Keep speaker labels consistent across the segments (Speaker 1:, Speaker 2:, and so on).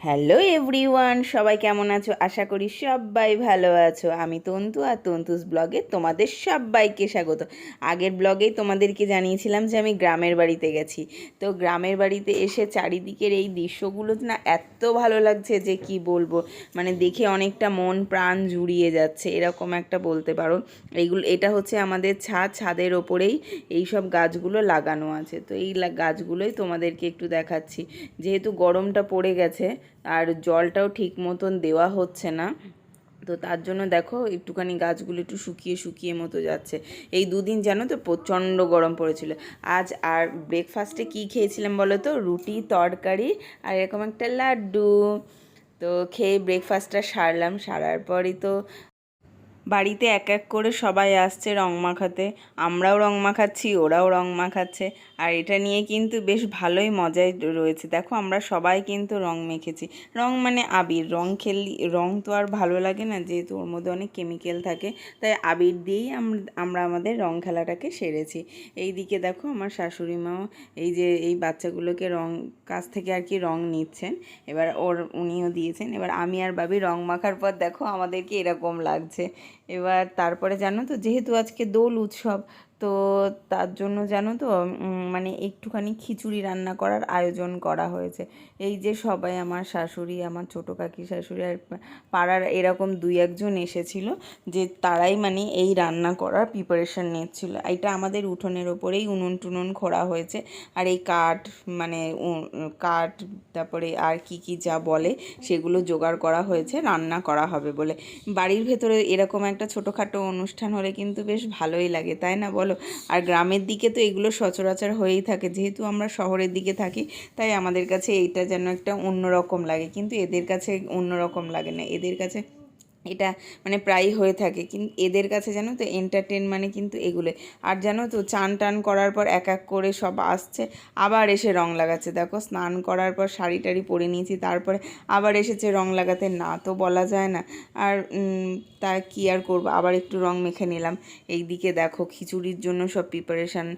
Speaker 1: Hello everyone, সবাই কেমন আছো? আশা করি সবাই ভালো আছো। আমি তন্তু আর তন্তুস ব্লগে তোমাদের সবাইকে স্বাগত। আগের ব্লগেই তোমাদেরকে জানিয়েছিলাম যে আমি গ্রামের বাড়িতে গেছি। তো গ্রামের বাড়িতে এসে চারিদিকের এই দৃশ্যগুলো না এত ভালো লাগছে যে কি বলব? মানে দেখে অনেকটা মন প্রাণ জুড়িয়ে যাচ্ছে, এরকম একটা বলতে পারো। এইগুলো, এটা হচ্ছে আমাদের ছাদ, ছাদের ওপরেই এই সব গাছগুলো লাগানো আছে। তো এই গাছগুলোই তোমাদেরকে একটু দেখাচ্ছি। যেহেতু গরমটা পড়ে গেছে আর জলটাও ঠিক মতন দেওয়া হচ্ছে না। তো তার জন্য দেখো একটুখানি গাছগুলো একটু শুকিয়ে শুকিয়ে মতো যাচ্ছে। এই দুদিন জানো তো প্রচণ্ড গরম পড়েছিল। আজ আর ব্রেকফাস্টে কি খেয়েছিলাম বলো তো? রুটি, তরকারি আর এরকম একটা লাড্ডু। তো খেয়ে ব্রেকফাস্টটা সারলাম। সারার পরই তো বাড়িতে এক এক করে সবাই আসছে রং মাখাতে। আমরাও রং মাখাচ্ছি, ওরাও রং মাখাচ্ছে। আর এটা নিয়ে কিন্তু বেশ ভালোই মজাই রয়েছে। দেখো, আমরা সবাই কিন্তু রং মেখেছি। রং মানে আবির। রং খেললি, রং তো আর ভালো লাগে না, যেহেতু ওর মধ্যে অনেক কেমিক্যাল থাকে। তাই আবির দিয়েই আমরা আমাদের রং খেলাটাকে সেরেছি। এই দিকে দেখো, আমার শাশুড়ি মাও এই যে, এই বাচ্চাগুলোকে রং, কাছ থেকে আর কি রং নিচ্ছেন। এবার ওর, উনিও দিয়েছেন। এবার আমি আর ভাবি রং মাখার পর দেখো, আমাদেরকে এরকম লাগছে। এবার তারপরে জানো তো যেহেতু আজকে দোল উৎসব তো তার জন্য জানো তো মানে একটুখানি খিচুড়ি রান্না করার আয়োজন করা হয়েছে। এই যে সবাই, আমার শাশুড়ি, আমার ছোটো কাকি শাশুড়ি আর পাড়ার এরকম দুই একজন এসেছিল যে তারাই মানে এই রান্না করার প্রিপারেশান নিচ্ছিল। এটা আমাদের উঠোনের ওপরেই উনুন টুনুন খোঁড়া হয়েছে আর এই কাঠ মানে কাঠ, তারপরে আর কি কি যা বলে সেগুলো জোগাড় করা হয়েছে, রান্না করা হবে বলে। বাড়ির ভেতরে এরকম একটা ছোটোখাটো অনুষ্ঠান হলে কিন্তু বেশ ভালোই লাগে, তাই না বলো? আর গ্রামের দিকে তো এগুলো সচরাচর হয়েই থাকে। যেহেতু আমরা শহরের দিকে থাকি, তাই আমাদের কাছে এইটা যেন একটা অন্যরকম লাগে। কিন্তু এদের কাছে অন্যরকম লাগে না। এদের কাছে এটা মানে প্রায়ই হয়ে থাকে। কিন্তু এদের কাছে জানো তো এন্টারটেন মানে কিন্তু এগুলো আর জানো তো চান টান করার পর এক এক করে সব আসছে, আবার এসে রং লাগাচ্ছে। দেখো স্নান করার পর শাড়ি টাড়ি পরে নিয়েছি, তারপরে আবার এসেছে রং লাগাতে। না তো বলা যায় না। আর তা কি আর করব? আবার একটু রং মেখে নিলাম। এই দিকে দেখো খিচুড়ির জন্য সব প্রিপারেশান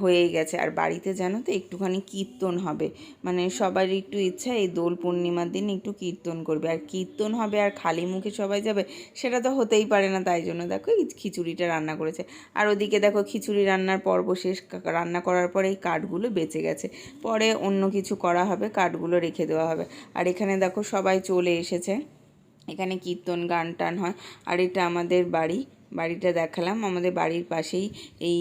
Speaker 1: হয়ে গেছে। আর বাড়িতে জানো তো একটুখানি কীর্তন হবে। মানে সবারই একটু ইচ্ছা এই দোল পূর্ণিমার দিন একটু কীর্তন করবে। আর কীর্তন হবে আর খালি মুখে সবাই যাবে, সেটা তো হতেই পারে না, তাই জন্য দেখো এই খিচুড়িটা রান্না করেছে। আর ওদিকে দেখো খিচুড়ি রান্নার পর্ব শেষ রান্না করার পরে এই কাঠগুলো বেঁচে গেছে। পরে অন্য কিছু করা হবে, কাঠগুলো রেখে দেওয়া হবে। আর এখানে দেখো সবাই চলে এসেছে। এখানে কীর্তন গান টান হয়। আর এটা আমাদের বাড়ি। বাড়িটা দেখালাম। আমাদের বাড়ির পাশেই এই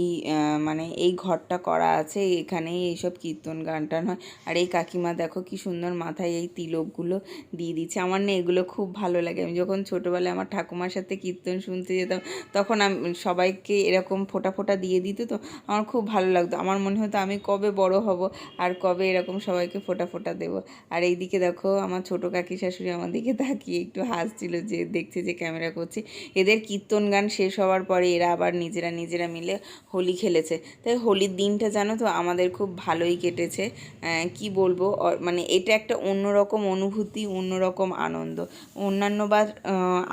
Speaker 1: মানে এই ঘরটা করা আছে। এখানেই এইসব কীর্তন গান টান হয়। আর এই কাকিমা দেখো কি সুন্দর মাথায় এই তিলকগুলো দিয়ে দিচ্ছে। আমার না এগুলো খুব ভালো লাগে। আমি যখন ছোটোবেলায় আমার ঠাকুমার সাথে কীর্তন শুনতে যেতাম, তখন আমি, সবাইকে এরকম ফোঁটা ফোঁটা দিয়ে দিত তো। আমার খুব ভালো লাগতো। আমার মনে হতো আমি কবে বড় হব আর কবে এরকম সবাইকে ফোঁটা ফোঁটা দেবো। আর এইদিকে দেখো আমার ছোটো কাকি শাশুড়ি আমার দিকে তাকিয়ে একটু হাসছিল যে, দেখছে যে ক্যামেরা করছে। এদের কীর্তন গান শেষ হওয়ার পরে এরা আবার নিজেরা নিজেরা মিলে হোলি খেলেছে। তাই হোলির দিনটা জানো তো আমাদের খুব ভালোই কেটেছে। কি বলব? মানে এটা একটা অন্যরকম অনুভূতি, অন্যরকম আনন্দ। অন্যান্য বার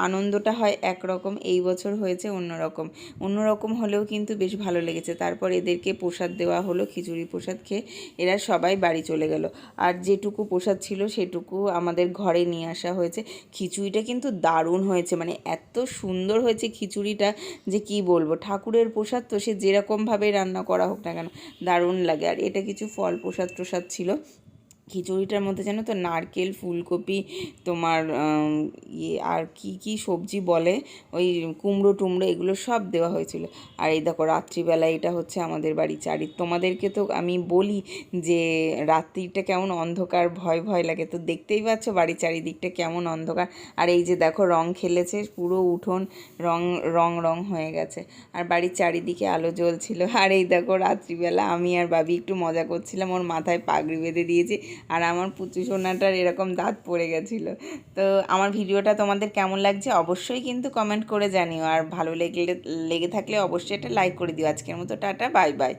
Speaker 1: আনন্দটা হয় একরকম, এই বছর হয়েছে অন্যরকম। অন্যরকম হলেও কিন্তু বেশ ভালো লেগেছে। তারপর এদেরকে প্রসাদ দেওয়া হলো, খিচুড়ি প্রসাদ খেয়ে এরা সবাই বাড়ি চলে গেল। আর যেটুকু প্রসাদ ছিল সেটুকু আমাদের ঘরে নিয়ে আসা হয়েছে। খিচুড়িটা কিন্তু দারুণ হয়েছে। মানে এত সুন্দর হয়েছে খিচুড়িটা যে কি বলব? ঠাকুরের প্রসাদ তো সে যেরকমভাবে রান্না করা হোক না কেন, দারুণ লাগে। আর এটা কিছু ফল প্রসাদ প্রসাদ ছিল। খিচুড়িটার মধ্যে জানো তো নারকেল, ফুলকপি, তোমার ইয়ে আর কি কি সবজি বলে? ওই কুমড়ো টুমড়ো এগুলো সব দেওয়া হয়েছিল। আর এই দেখো রাত্রিবেলা এটা হচ্ছে আমাদের বাড়ি চারি তোমাদেরকে তো আমি বলি যে রাত্রিটা কেমন অন্ধকার, ভয় ভয় লাগে। তো দেখতেই পাচ্ছ বাড়ির চারিদিকটা কেমন অন্ধকার। আর এই যে দেখো রং খেলেছে, পুরো উঠোন রং রং রং হয়ে গেছে। আর বাড়ির চারিদিকে আলো জ্বলছিল। আর এই দেখো রাত্রিবেলা আমি আর বাবি একটু মজা করছিলাম। ওর মাথায় পাগড়ি বেঁধে দিয়েছি। আর আমার পুচু সোনাটার এরকম দাঁত পড়ে গেছিল। তো আমার ভিডিওটা তোমাদের কেমন লাগছে অবশ্যই কিন্তু কমেন্ট করে জানিও। আর ভালো লেগে লেগে থাকলে অবশ্যই একটা লাইক করে দিও। আজকের মতো টাটা বাই বাই